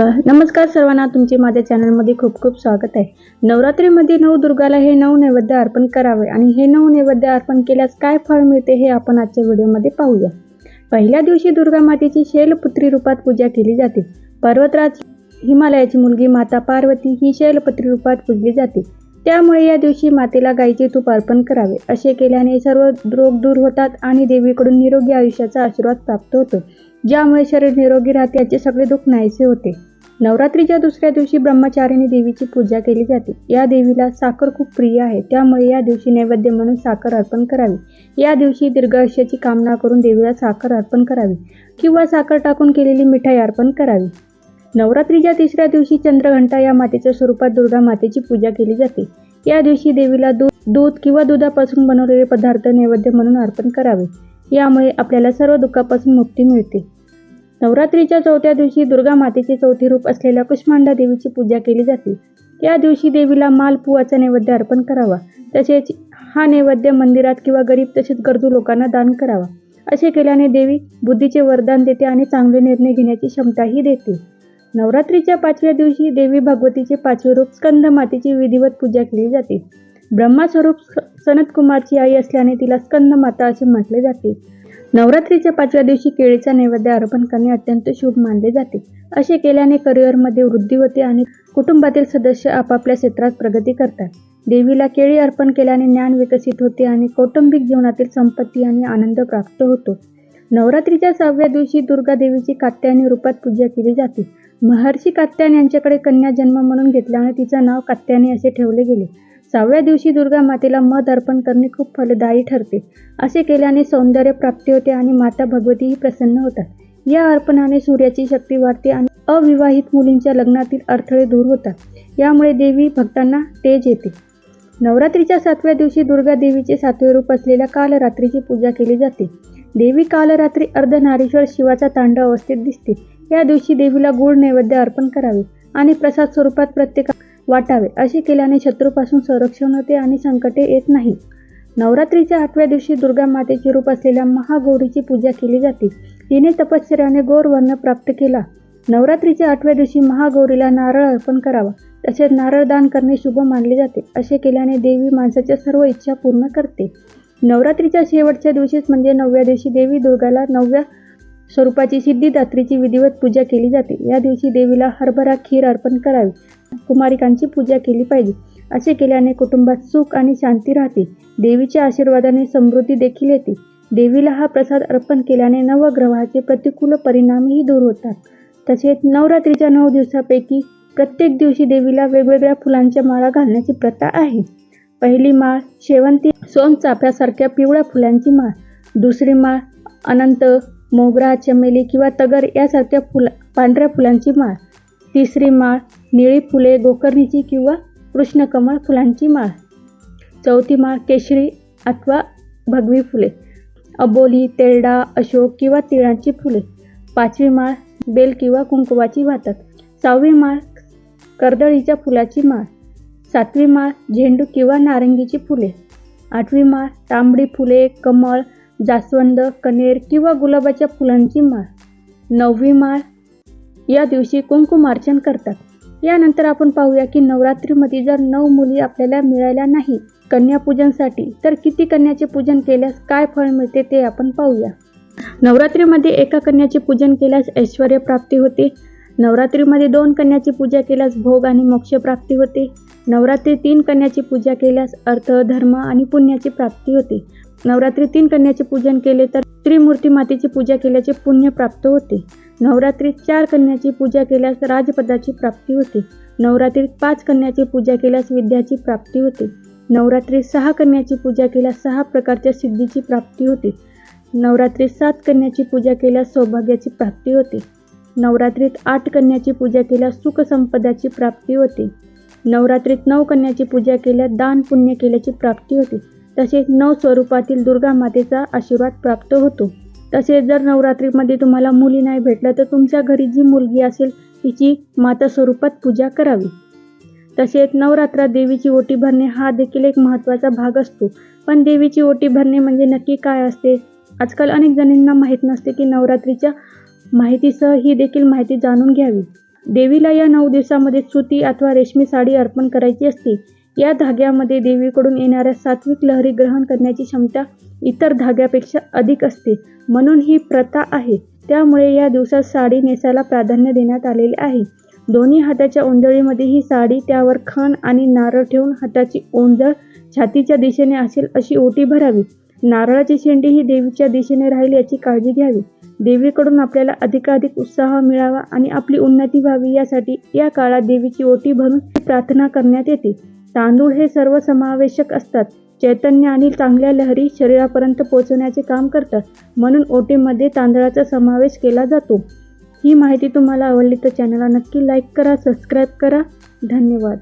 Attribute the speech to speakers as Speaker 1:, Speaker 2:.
Speaker 1: नमस्कार सर्वांना तुमचे माझ्या चॅनलमध्ये खूप खूप स्वागत आहे. नवरात्रीमध्ये नऊ दुर्गाला हे नऊ नैवेद्य अर्पण करावे आणि हे नऊ नैवेद्य अर्पण केल्यास काय फळ मिळते हे आपण आजच्या व्हिडिओमध्ये पाहूया. पहिल्या दिवशी दुर्गा मातेची शैलपुत्री रूपात पूजा केली जाते. पर्वतराज हिमालयाची मुलगी माता पार्वती ही शैलपुत्री रूपात पूजली जाते. त्यामुळे या दिवशी मातेला गायीचे तूप अर्पण करावे. असे केल्याने सर्व रोग दूर होतात आणि देवीकडून निरोगी आयुष्याचा आशीर्वाद प्राप्त होतो. ज्यामुळे शरीर निरोगी राहते याचे सगळे दुःख नाहीसे होते. नवरात्रीच्या दुसऱ्या दिवशी ब्रह्मचारिणी देवीची पूजा केली जाते. या देवीला साखर खूप प्रिय आहे. त्यामुळे या दिवशी नैवेद्य म्हणून साखर अर्पण करावी. या दिवशी दीर्घायुष्याची कामना करून देवीला साखर अर्पण करावी किंवा साखर टाकून केलेली मिठाई अर्पण करावी. नवरात्रीच्या तिसऱ्या दिवशी चंद्रघंटा या मातेच्या स्वरूपात दुर्गा मातेची पूजा केली जाते. या दिवशी देवीला दूध दूध किंवा दुधापासून बनवलेले पदार्थ नैवेद्य म्हणून अर्पण करावे. यामुळे आपल्याला सर्व दुःखापासून मुक्ती मिळते. नवरात्रीच्या चौथ्या दिवशी दुर्गा मातेचे चौथे रूप असलेल्या कुष्मांडा देवीची पूजा केली जाते. या दिवशी देवीला मालपुवाचा नैवेद्य अर्पण करावा. तसेच हा नैवेद्य मंदिरात किंवा गरीब तसेच गरजू लोकांना दान करावा. असे केल्याने देवी बुद्धीचे वरदान देते आणि चांगले निर्णय घेण्याची क्षमताही देते. नवरात्रीच्या पाचव्या दिवशी देवी भगवतीचे पाचवे रूप स्कंद मातेची विधिवत पूजा केली जाते. ब्रह्मास्वरूप स- सनत कुमारची आई असल्याने तिला स्कंद माता असे म्हटले जाते. नवरात्रीच्या पाचव्या दिवशी केळीचा नैवेद्य अर्पण करणे अत्यंत शुभ मानले जाते. असे केल्याने करिअरमध्ये वृद्धी होते आणि कुटुंबातील सदस्य आपापल्या क्षेत्रात प्रगती करतात. देवीला केळी अर्पण केल्याने ज्ञान विकसित होते आणि कौटुंबिक जीवनातील संपत्ती आणि आनंद प्राप्त होतो. नवरात्रीच्या सहाव्या दिवशी दुर्गा देवीची कात्यायनी रूपात पूजा केली जाते. महर्षी कात्यायन यांच्याकडे कन्या जन्म म्हणून घेतल्याने तिचं नाव कात्यायनी असे ठेवले गेले. सहाव्या दिवशी दुर्गा मातेला मध अर्पण करणे खूप फलदायी ठरते. असे केल्याने सौंदर्य प्राप्ती होते आणि माता भगवतीही प्रसन्न होतात. या अर्पणाने सूर्याची शक्ती वाढते आणि अविवाहित मुलींच्या लग्नातील अडथळे दूर होतात. यामुळे देवी भक्तांना तेज येते. नवरात्रीच्या सातव्या दिवशी दुर्गा देवीचे सातवे रूप असलेल्या कालरात्रीची पूजा केली जाते. देवी कालरात्री अर्धनारीश्वर शिवाचा तांडव अवस्थेत दिसते. या दिवशी देवीला गुळ नैवेद्य अर्पण करावे आणि प्रसाद स्वरूपात प्रत्येका वाटावे. असे केल्याने शत्रूपासून संरक्षण होते आणि संकटे येत नाही नवरात्रीच्या आठव्या दिवशी दुर्गा मातेचे रूप असलेल्या महागौरीची पूजा केली जाते. तिने तपश्चर्याने गौरवर्ण प्राप्त केला. नवरात्रीच्या आठव्या दिवशी महागौरीला नारळ अर्पण करावा. तसेच नारळ दान करणे शुभ मानले जाते. असे केल्याने देवी माणसाच्या सर्व इच्छा पूर्ण करते. नवरात्रीच्या शेवटच्या दिवशीच म्हणजे नवव्या दिवशी देवी दुर्गाला नवव्या स्वरूपाची सिद्धिदात्रीची विधिवत पूजा केली जाते. या दिवशी देवीला हरभरा खीर अर्पण करावी. कुमारिकांची पूजा केली पाहिजे. असे केल्याने कुटुंबात सुख आणि शांती राहते. देवीच्या आशीर्वादाने समृद्धी देखील येते. देवीला हा प्रसाद अर्पण केल्याने नवग्रहाचे प्रतिकूल परिणामही दूर होतात. तसेच नवरात्रीच्या नऊ दिवसापैकी प्रत्येक दिवशी देवीला वेगवेगळ्या फुलांच्या माळा घालण्याची प्रथा आहे. पहिली माळ शेवंती सोनचाफ्यासारख्या पिवळ्या फुलांची माळ. दुसरी माळ अनंत मोगरा चमेली किंवा तगर यासारख्या फुला पांढऱ्या फुलांची माळ. तिसरी माळ निळी फुले गोकर्णीची किंवा कृष्णकमळ फुलांची माळ. चौथी माळ केशरी अथवा भगवी फुले. अबोली तेरडा अशोक किंवा तिळांची फुले. पाचवी माळ बेल किंवा कुंकवाची वाहतात सहावी माळ कर्दळीच्या फुलाची माळ. सातवी माळ झेंडू किंवा नारंगीची फुले. आठवी माळ तांबडी फुले कमळ जास्वंद कनेर किंवा गुलाबाच्या फुलांची माळ. नववी माळ या दिवशी कुंकुमार्चन करतात. यानंतर आपण पाहूया की नवरात्रीमध्ये जर नऊ मुली आपल्याला मिळाल्या नाही कन्यापूजनसाठी तर किती कन्याचे पूजन केल्यास काय फळ मिळते ते आपण पाहूया. नवरात्रीमध्ये एका कन्याचे पूजन केल्यास ऐश्वर प्राप्ती होते. नवरात्रीमध्ये दोन कन्याची पूजा केल्यास भोग आणि मोक्ष प्राप्ती होते. नवरात्री तीन कन्याची पूजा केल्यास अर्थ धर्म आणि पुण्याची प्राप्ती होते. नवरात्री तीन कन्याचे पूजन केले तर त्रिमूर्ती मातेची पूजा केल्याचे पुण्य प्राप्त होते. नवरात्रीत चार कन्याची पूजा केल्यास राजपदाची प्राप्ती होते. नवरात्रीत पाच कन्याची पूजा केल्यास विद्याची प्राप्ती होते. नवरात्रीत सहा कन्याची पूजा केल्यास सहा प्रकारच्या सिद्धीची प्राप्ती होते. नवरात्रीत सात कन्याची पूजा केल्यास सौभाग्याची प्राप्ती होते. नवरात्रीत आठ कन्याची पूजा केल्यास सुखसंपदाची प्राप्ती होते. नवरात्रीत नऊ कन्याची पूजा केल्यास दान पुण्य केल्याची प्राप्ती होते. तसेच नऊ स्वरूपातील दुर्गा मातेचा आशीर्वाद प्राप्त होतो. तसेच जर नवरात्रीमध्ये तुम्हाला मुली नाही भेटलं तर तुमच्या घरी जी मुलगी असेल तिची माता स्वरूपात पूजा करावी. तसेच नवरात्रात देवीची ओटी भरणे हा देखील एक महत्त्वाचा भाग असतो. पण देवीची ओटी भरणे म्हणजे नक्की काय असते? आजकाल अनेक जणींना माहीत नसते की नवरात्रीच्या माहितीसह ही देखील माहिती जाणून घ्यावी. देवीला या नऊ दिवसामध्ये सुती अथवा रेशमी साडी अर्पण करायची असते. या धाग्यामध्ये देवीकडून येणाऱ्या सात्विक लहरी ग्रहण करण्याची क्षमता इतर धाग्यापेक्षा अधिक असते. म्हणून ही प्रथा आहे. त्यामुळे या दिवसात साडी नेसायला प्राधान्य देण्यात आलेले आहे. दोन्ही हाताच्या ओंजळीमध्ये ही साडी त्यावर खण आणि नारळ ठेवून हाताची ओंजळ छातीच्या दिशेने असेल अशी ओटी भरावी. नारळाची शेंडी ही देवीच्या दिशेने राहील याची काळजी घ्यावी. देवीकडून आपल्याला अधिकाधिक उत्साह मिळावा आणि आपली उन्नती व्हावी यासाठी या काळात देवीची ओटी भरून प्रार्थना करण्यात येते. तांदूळ हे सर्व समावेशक असतात. चैतन्य आणि चांगल्या लहरी शरीरापर्यंत पोहोचवण्याचे काम करतात. म्हणून ओटीमध्ये तांदळाचा समावेश केला जातो. ही माहिती तुम्हाला आवडली तर चॅनलला नक्की लाईक करा सबस्क्राईब करा. धन्यवाद.